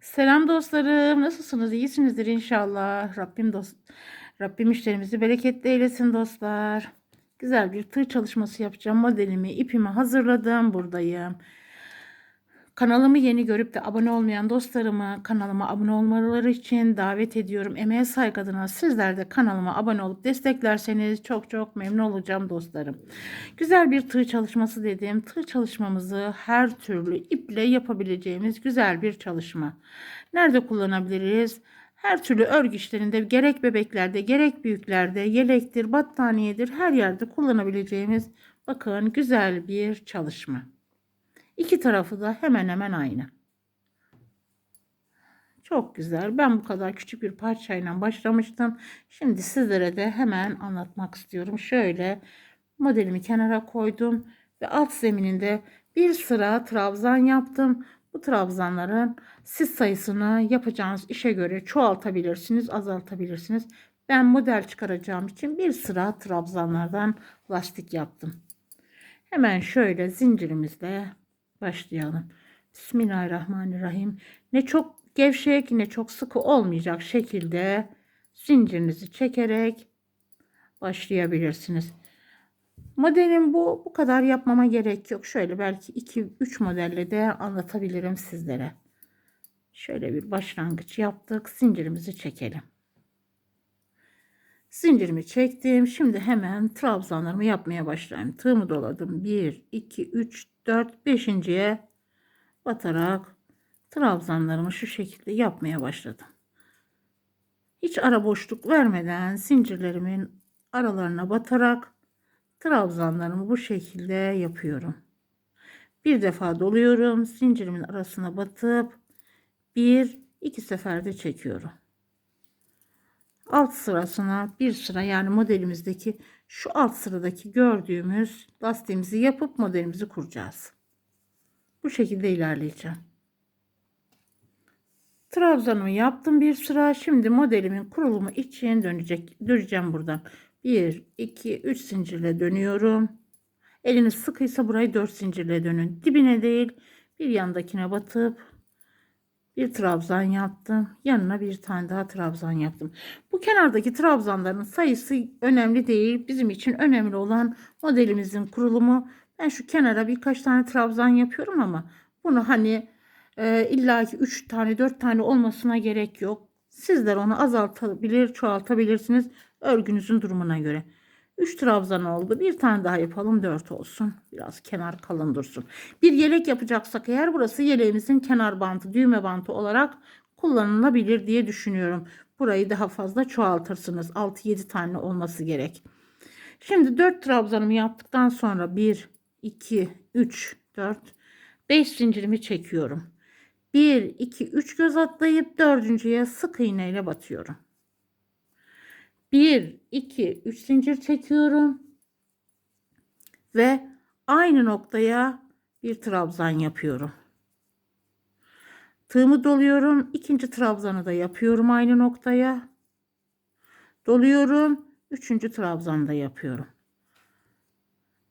Selam dostlarım. Nasılsınız? İyisinizdir inşallah. Rabbim dost Rabbim işlerimizi bereketli eylesin dostlar. Güzel bir tığ çalışması yapacağım. Modelimi, ipimi hazırladım. Buradayım. Kanalımı yeni görüp de abone olmayan dostlarımı kanalıma abone olmaları için davet ediyorum. Emeğe saygı adına sizler de kanalıma abone olup desteklerseniz çok çok memnun olacağım dostlarım. Güzel bir tığ çalışması dedim. Tığ çalışmamızı her türlü iple yapabileceğimiz güzel bir çalışma. Nerede kullanabiliriz? Her türlü örgü işlerinde gerek bebeklerde gerek büyüklerde yelektir, battaniyedir her yerde kullanabileceğimiz bakın güzel bir çalışma. İki tarafı da hemen hemen aynı. Çok güzel. Ben bu kadar küçük bir parçayla başlamıştım. Şimdi sizlere de hemen anlatmak istiyorum. Şöyle modelimi kenara koydum ve alt zemininde bir sıra trabzan yaptım. Bu trabzanların siz sayısını yapacağınız işe göre çoğaltabilirsiniz, azaltabilirsiniz. Ben model çıkaracağım için bir sıra trabzanlardan lastik yaptım. Hemen şöyle zincirimizle başlayalım. Bismillahirrahmanirrahim. Ne çok gevşek ne çok sıkı olmayacak şekilde zincirinizi çekerek başlayabilirsiniz. Modelim bu. Bu kadar yapmama gerek yok. Şöyle belki 2-3 modelle de anlatabilirim sizlere. Şöyle bir başlangıç yaptık. Zincirimizi çekelim. Zincirimi çektim. Şimdi hemen trabzanlarımı yapmaya başlayayım. Tığımı doladım. 1, 2, 3, 4, 5.ye batarak trabzanlarımı şu şekilde yapmaya başladım. Hiç ara boşluk vermeden zincirlerimin aralarına batarak trabzanlarımı bu şekilde yapıyorum. Bir defa doluyorum. Zincirimin arasına batıp bir iki seferde çekiyorum. Alt sırasına bir sıra yani modelimizdeki şu alt sıradaki gördüğümüz lastiğimizi yapıp modelimizi kuracağız. Bu şekilde ilerleyeceğim. Trabzanımı yaptım bir sıra. Şimdi modelimin kurulumu için dönecek. Döneceğim buradan. 1, 2, 3 zincirle dönüyorum. Eliniz sıkıysa burayı 4 zincirle dönün. Dibine değil bir yandakine batıp bir trabzan yaptım. Yanına bir tane daha trabzan yaptım. Bu kenardaki trabzanların sayısı önemli değil. Bizim için önemli olan modelimizin kurulumu. Ben şu kenara birkaç tane trabzan yapıyorum ama bunu hani e, illa ki 3 tane 4 tane olmasına gerek yok. Sizler onu azaltabilir, çoğaltabilirsiniz örgünüzün durumuna göre. 3 trabzan oldu. Bir tane daha yapalım 4 olsun. Biraz kenar kalın dursun. Bir yelek yapacaksak eğer burası yeleğimizin kenar bantı, düğme bantı olarak kullanılabilir diye düşünüyorum. Burayı daha fazla çoğaltırsınız. 6-7 tane olması gerek. Şimdi 4 trabzanımı yaptıktan sonra 1, 2, 3, 4, 5 zincirimi çekiyorum. 1, 2, 3 göz atlayıp dördüncüye sık iğne ile batıyorum. 1, 2, 3 zincir çekiyorum. Ve aynı noktaya bir trabzan yapıyorum. Tığımı doluyorum. ikinci trabzanı da yapıyorum aynı noktaya. Doluyorum. Üçüncü trabzanı da yapıyorum.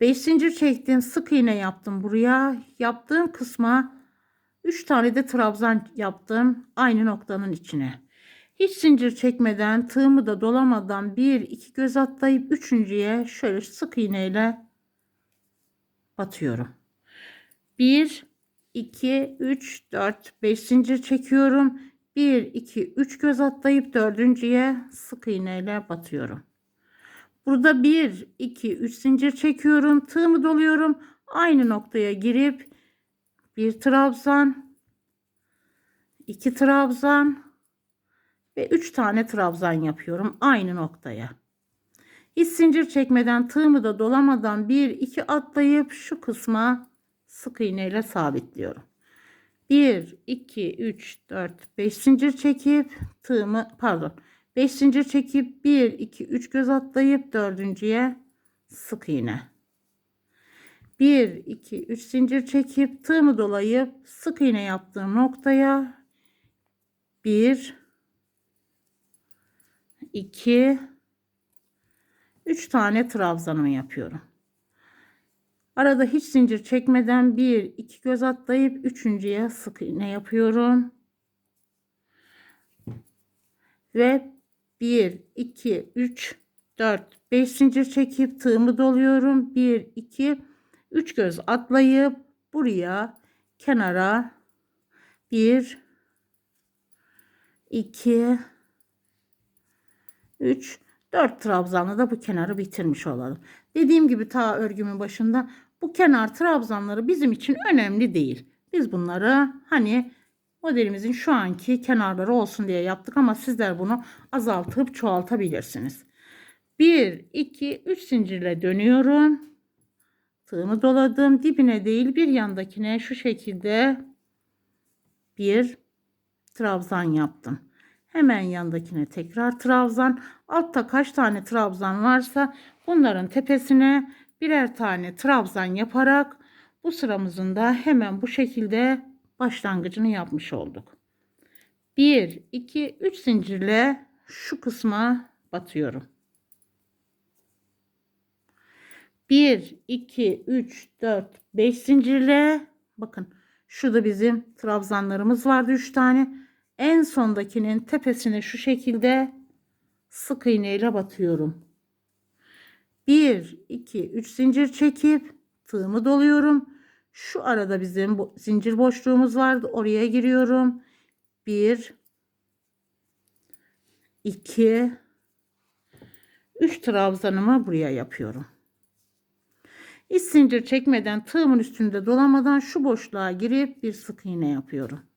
5 zincir çektim. Sık iğne yaptım buraya. Yaptığım kısma 3 tane de trabzan yaptım. Aynı noktanın içine. Hiç zincir çekmeden tığımı da dolamadan bir iki göz atlayıp üçüncüye şöyle sık iğneyle batıyorum. 1 2 3 4 5 zincir çekiyorum. 1 2 3 göz atlayıp dördüncüye sık iğneyle batıyorum. Burada 1 2 3 zincir çekiyorum. Tığımı doluyorum. Aynı noktaya girip bir trabzan, iki trabzan, ve 3 tane trabzan yapıyorum aynı noktaya. Hiç zincir çekmeden tığımı da dolamadan 1 2 atlayıp şu kısma sık iğne ile sabitliyorum. 1 2 3 4 5 zincir çekip tığımı pardon 5 zincir çekip 1 2 3 göz atlayıp dördüncüye sık iğne. 1 2 3 zincir çekip tığımı dolayıp sık iğne yaptığım noktaya 1 2 3 tane trabzanımı yapıyorum. Arada hiç zincir çekmeden 1 2 göz atlayıp üçüncüye sık iğne yapıyorum. ve 1 2 3 4 5 zincir çekip tığımı doluyorum 1 2 3 göz atlayıp buraya kenara 1 2 3 4 trabzanla da bu kenarı bitirmiş olalım. Dediğim gibi ta örgümün başında bu kenar trabzanları bizim için önemli değil. Biz bunları hani modelimizin şu anki kenarları olsun diye yaptık ama sizler bunu azaltıp çoğaltabilirsiniz. 1 2 3 zincirle dönüyorum. Tığımı doladım. Dibine değil bir yandakine şu şekilde bir trabzan yaptım. Hemen yandakine tekrar trabzan. Altta kaç tane trabzan varsa bunların tepesine birer tane trabzan yaparak bu sıramızın da hemen bu şekilde başlangıcını yapmış olduk. 1 2 3 zincirle şu kısma batıyorum. 1 2 3 4 5 zincirle bakın şurada bizim trabzanlarımız vardı 3 tane. En sondakinin tepesine şu şekilde sık iğne ile batıyorum. 1 2 3 zincir çekip tığımı doluyorum. Şu arada bizim bu, zincir boşluğumuz vardı. Oraya giriyorum. 1 2 3 trabzanımı buraya yapıyorum. İç zincir çekmeden tığımın üstünde dolamadan şu boşluğa girip bir sık iğne yapıyorum.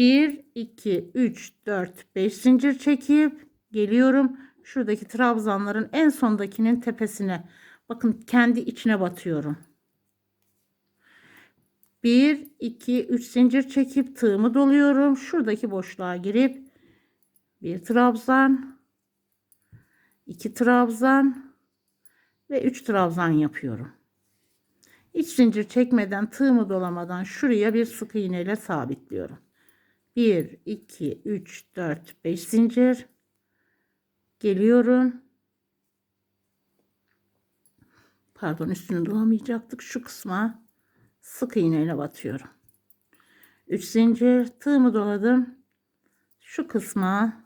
1 2 3 4 5 zincir çekip geliyorum. Şuradaki trabzanların en sondakinin tepesine bakın kendi içine batıyorum. 1 2 3 zincir çekip tığımı doluyorum. Şuradaki boşluğa girip bir trabzan, iki trabzan ve 3 trabzan yapıyorum. İç zincir çekmeden tığımı dolamadan şuraya bir sık iğne ile sabitliyorum. 1 2 3 4 5 zincir geliyorum. Pardon üstünü dolamayacaktık. Şu kısma sık iğne ile batıyorum. 3 zincir tığımı doladım. Şu kısma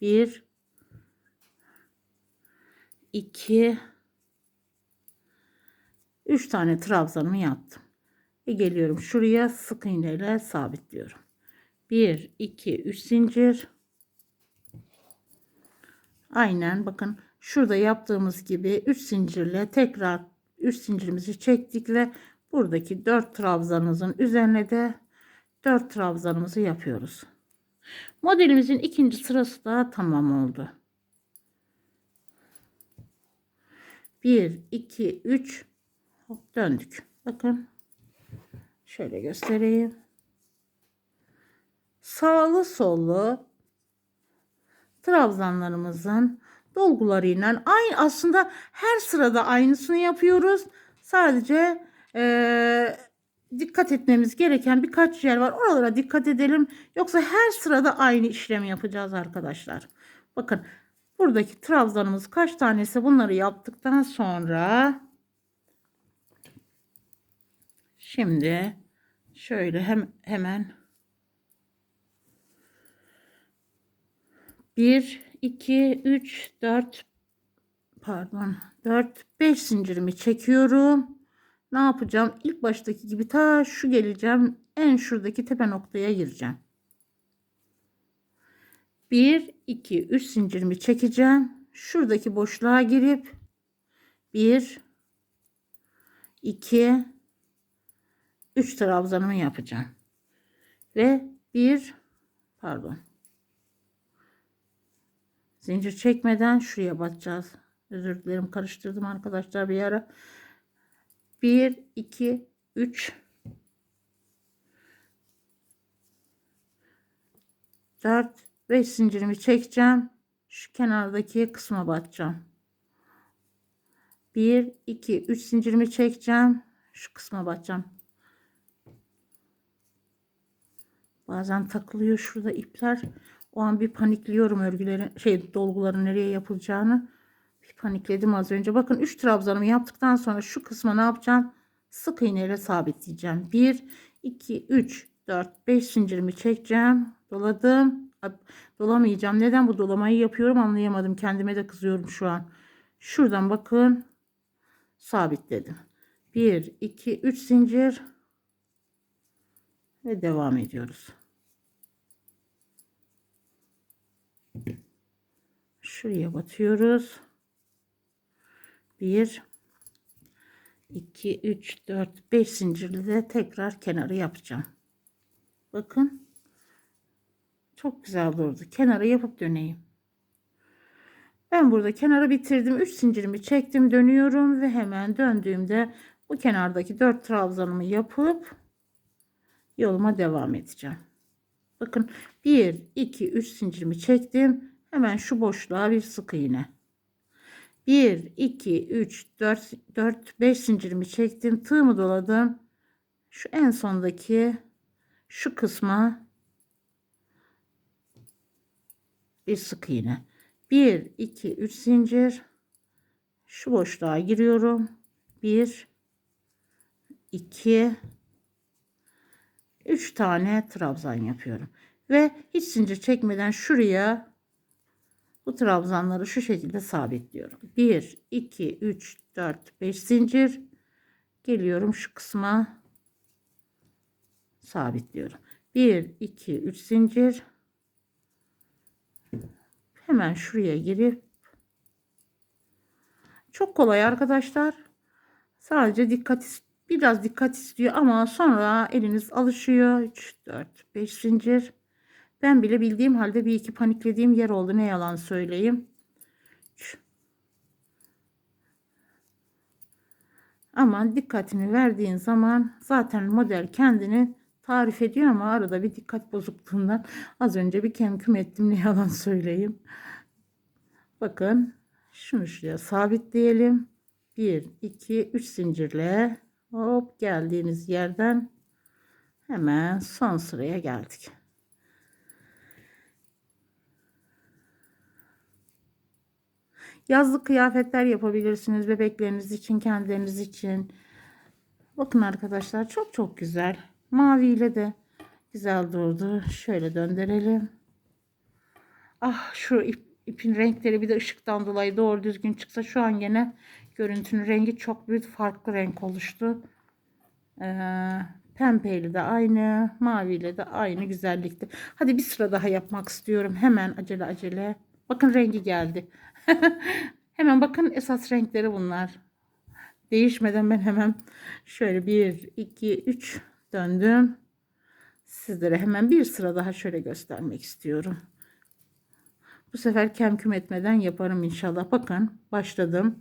1 2 3 tane trabzanımı yaptım. Ve geliyorum şuraya sık iğne ile sabitliyorum. 1 2 3 zincir. Aynen bakın şurada yaptığımız gibi 3 zincirle tekrar 3 zincirimizi çektik ve buradaki 4 trabzanımızın üzerine de 4 trabzanımızı yapıyoruz. Modelimizin ikinci sırası da tamam oldu. 1 2 3 döndük. Bakın şöyle göstereyim. Sağlı sollu trabzanlarımızın dolgularıyla aynı aslında her sırada aynısını yapıyoruz. Sadece ee, dikkat etmemiz gereken birkaç yer var. Oralara dikkat edelim. Yoksa her sırada aynı işlemi yapacağız arkadaşlar. Bakın buradaki trabzanımız kaç tanesi bunları yaptıktan sonra şimdi şöyle hem hemen 1 2 3 4 pardon 4 5 zincirimi çekiyorum. Ne yapacağım? İlk baştaki gibi ta şu geleceğim. En şuradaki tepe noktaya gireceğim. 1 2 3 zincirimi çekeceğim. Şuradaki boşluğa girip 1 2 3 trabzanımı yapacağım. Ve 1 pardon Zincir çekmeden şuraya batacağız. Özür dilerim karıştırdım arkadaşlar bir ara. 1 2 3 4 5 zincirimi çekeceğim. Şu kenardaki kısma batacağım. 1 2 3 zincirimi çekeceğim. Şu kısma batacağım. Bazen takılıyor şurada ipler. O an bir panikliyorum örgülerin şey dolguların nereye yapılacağını. Bir panikledim az önce. Bakın 3 trabzanımı yaptıktan sonra şu kısma ne yapacağım? Sık iğne ile sabitleyeceğim. 1 2 3 4 5 zincirimi çekeceğim. Doladım. Dolamayacağım. Neden bu dolamayı yapıyorum anlayamadım. Kendime de kızıyorum şu an. Şuradan bakın. Sabitledim. 1, 2, 3 zincir. Ve devam ediyoruz. Şuraya batıyoruz. 1 2 3 4 5 zincirli de tekrar kenarı yapacağım. Bakın. Çok güzel durdu. Kenarı yapıp döneyim. Ben burada kenarı bitirdim. 3 zincirimi çektim. Dönüyorum ve hemen döndüğümde bu kenardaki 4 trabzanımı yapıp yoluma devam edeceğim. Bakın 1 2 3 zincirimi çektim. Hemen şu boşluğa bir sık iğne. 1 2 3 4 4 5 zincirimi çektim. Tığımı doladım. Şu en sondaki şu kısma bir sık iğne. 1 2 3 zincir şu boşluğa giriyorum. 1 2 3 tane trabzan yapıyorum ve hiç zincir çekmeden şuraya bu trabzanları şu şekilde sabitliyorum. 1 2 3 4 5 zincir geliyorum şu kısma sabitliyorum. 1 2 3 zincir hemen şuraya girip çok kolay arkadaşlar. Sadece dikkat biraz dikkat istiyor ama sonra eliniz alışıyor. 3 4 5 zincir. Ben bile bildiğim halde bir iki paniklediğim yer oldu. Ne yalan söyleyeyim. 3 Ama dikkatini verdiğin zaman zaten model kendini tarif ediyor ama arada bir dikkat bozukluğundan az önce bir kemküm ettim ne yalan söyleyeyim. Bakın şunu şuraya sabitleyelim. 1 2 3 zincirle hop geldiğimiz yerden hemen son sıraya geldik. Yazlık kıyafetler yapabilirsiniz bebekleriniz için, kendileriniz için. Bakın arkadaşlar çok çok güzel. Mavi ile de güzel durdu. Şöyle döndürelim. Ah şu ip, ipin renkleri bir de ışıktan dolayı doğru düzgün çıksa şu an gene görüntünün rengi çok büyük farklı renk oluştu. Ee, pembeyle de aynı, maviyle de aynı güzellikte. Hadi bir sıra daha yapmak istiyorum. Hemen acele acele. Bakın rengi geldi. hemen bakın esas renkleri bunlar. Değişmeden ben hemen şöyle 1, 2, 3 döndüm. Sizlere hemen bir sıra daha şöyle göstermek istiyorum. Bu sefer kemküm etmeden yaparım inşallah. Bakın başladım.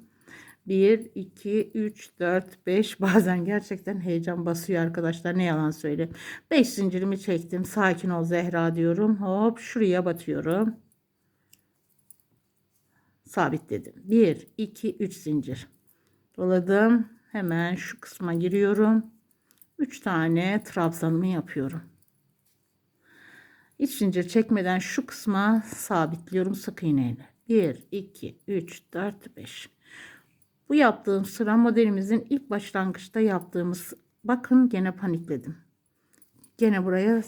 1, 2, 3, 4, 5 bazen gerçekten heyecan basıyor arkadaşlar ne yalan söyleyeyim. 5 zincirimi çektim. Sakin ol Zehra diyorum. Hop şuraya batıyorum. Sabitledim. 1, 2, 3 zincir. Doladım. Hemen şu kısma giriyorum. 3 tane trabzanımı yapıyorum. İç zincir çekmeden şu kısma sabitliyorum sık iğneyle. 1, 2, 3, 4, 5. Bu yaptığım sıra modelimizin ilk başlangıçta yaptığımız bakın gene panikledim. Gene buraya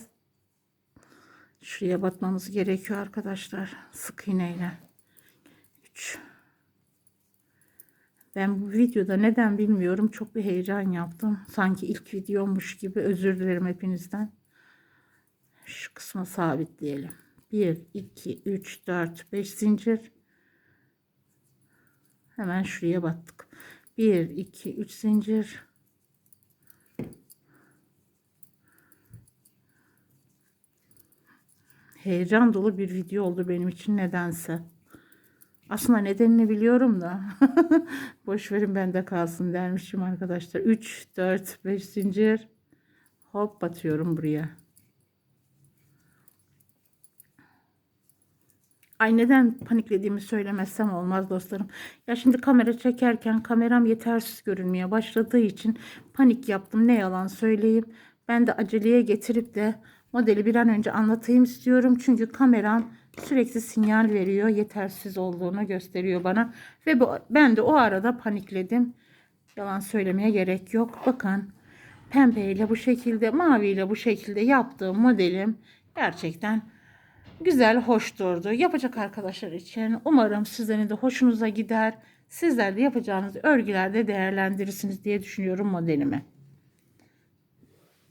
şuraya batmamız gerekiyor arkadaşlar. Sık iğneyle. 3 ben bu videoda neden bilmiyorum çok bir heyecan yaptım. Sanki ilk videommuş gibi özür dilerim hepinizden. Şu kısma sabitleyelim. 1, 2, 3, 4, 5 zincir. Hemen şuraya battık. 1, 2, 3 zincir. Heyecan dolu bir video oldu benim için nedense. Aslında nedenini biliyorum da. Boş verin bende kalsın dermişim arkadaşlar. 3, 4, 5 zincir. Hop batıyorum buraya. Ay neden paniklediğimi söylemezsem olmaz dostlarım. Ya şimdi kamera çekerken kameram yetersiz görünmeye başladığı için panik yaptım. Ne yalan söyleyeyim. Ben de aceleye getirip de modeli bir an önce anlatayım istiyorum. Çünkü kameram sürekli sinyal veriyor. Yetersiz olduğunu gösteriyor bana. Ve bu, ben de o arada panikledim. Yalan söylemeye gerek yok. Bakın pembeyle bu şekilde maviyle bu şekilde yaptığım modelim gerçekten Güzel, hoş durdu. Yapacak arkadaşlar için umarım sizlerin de hoşunuza gider. Sizler de yapacağınız örgülerde değerlendirirsiniz diye düşünüyorum modelimi.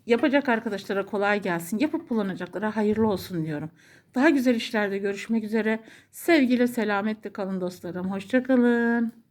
Yapacak arkadaşlara kolay gelsin. Yapıp kullanacaklara hayırlı olsun diyorum. Daha güzel işlerde görüşmek üzere. Sevgiyle selametle kalın dostlarım. Hoşçakalın.